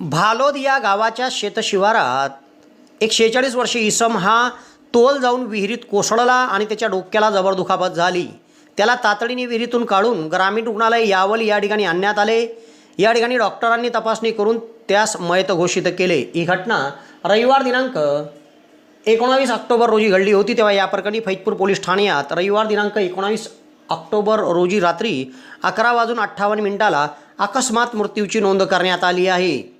भालोद या गावाच्या शेतशिवारात एक शेहेचाळीस वर्षीय इसम हा तोल जाऊन विहिरीत कोसळला आणि त्याच्या डोक्याला जबर दुखापत झाली. त्याला तातडीने विहिरीतून काढून ग्रामीण रुग्णालय यावल या ठिकाणी आणण्यात आले. या ठिकाणी डॉक्टरांनी तपासणी करून त्यास मयत घोषित केले. ही घटना रविवार दिनांक एकोणावीस ऑक्टोबर रोजी घडली होती तेव्हा या प्रकरणी फैजपूर पोलीस ठाण्यात रविवार दिनांक एकोणावीस ऑक्टोबर रोजी रात्री अकरा वाजून अठ्ठावन्न मिनिटाला अकस्मात मृत्यूची नोंद करण्यात आली आहे.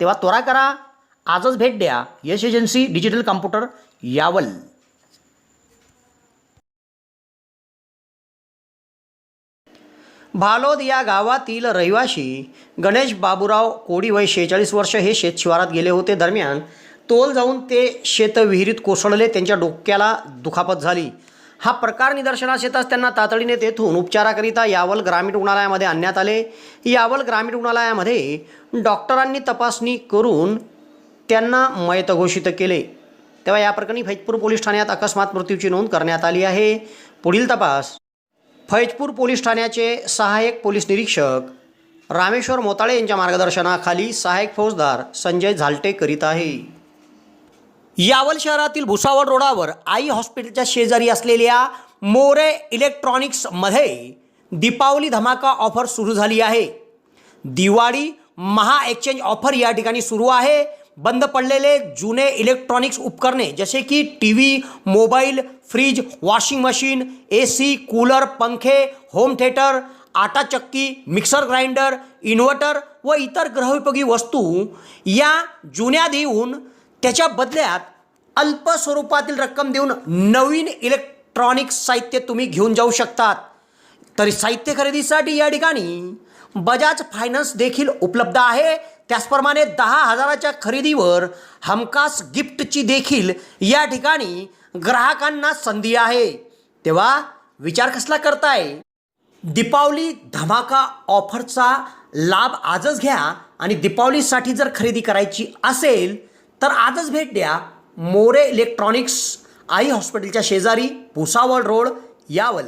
तेव्हा त्वरा करा. आजच भेट द्या. Yash agency digital computer Yawal. Bhalod या गावातील रहिवाशी गणेश बाबूराव कोडी वय शेहेचाळीस वर्ष हे शेतशिवारात गेले होते. दरम्यान तोल जाऊन ते शेत विहिरीत कोसळले. त्यांच्या डोक्याला दुखापत झाली. हा प्रकार निदर्शनास येताच त्यांना तातडीने तेथून उपचाराकरिता यावल ग्रामीण रुग्णालयामध्ये आणण्यात आले. यावल ग्रामीण रुग्णालयामध्ये डॉक्टरांनी तपासणी करून त्यांना मयत घोषित केले. तेव्हा या प्रकरणी फैजपूर पोलीस ठाण्यात अकस्मात मृत्यूची नोंद करण्यात आली आहे. पुढील तपास. फैजपूर पोलीस ठाण्याचे सहाय्यक पोलीस निरीक्षक रामेश्वर मोताळे यांच्या मार्गदर्शनाखाली सहाय्यक फौजदार संजय झालटे करीत आहे. यावल शहरातील भुसावळ रोडावर आई हॉस्पिटलच्या शेजारी असलेल्या मोरे इलेक्ट्रॉनिक्समध्ये दीपावली धमाका ऑफर सुरू झाली आहे. दिवाळी महा एक्सचेंज ऑफर या ठिकाणी सुरू आहे. बंद पडलेले जुने इलेक्ट्रॉनिक्स उपकरणे जसे की T V mobile fridge washing machine A C cooler पंखे होम थिएटर आटा चक्की मिक्सर ग्राइंडर इन्व्हर्टर व इतर ग्रहोपयोगी वस्तू या जुन्या देऊन त्याच्या बदल्यात अल्प स्वरूपातील रक्कम देऊन नवीन इलेक्ट्रॉनिक साहित्य तुम्ही घेऊन जाऊ शकतात. तरी साहित्य खरेदीसाठी या ठिकाणी बजाज फायनान्स देखील उपलब्ध आहे. त्याचप्रमाणे दहा हजाराच्या खरेदीवर हमखास गिफ्टची देखील या ठिकाणी ग्राहकांना संधी आहे. तेव्हा विचार कसला करताय? दीपावली धमाका ऑफरचा लाभ आजच घ्या आणि दीपावलीसाठी जर खरेदी करायची असेल तर आजच भेट द्या मोरे इलेक्ट्रॉनिक्स आई हॉस्पिटलच्या शेजारी भुसावळ रोड यावल.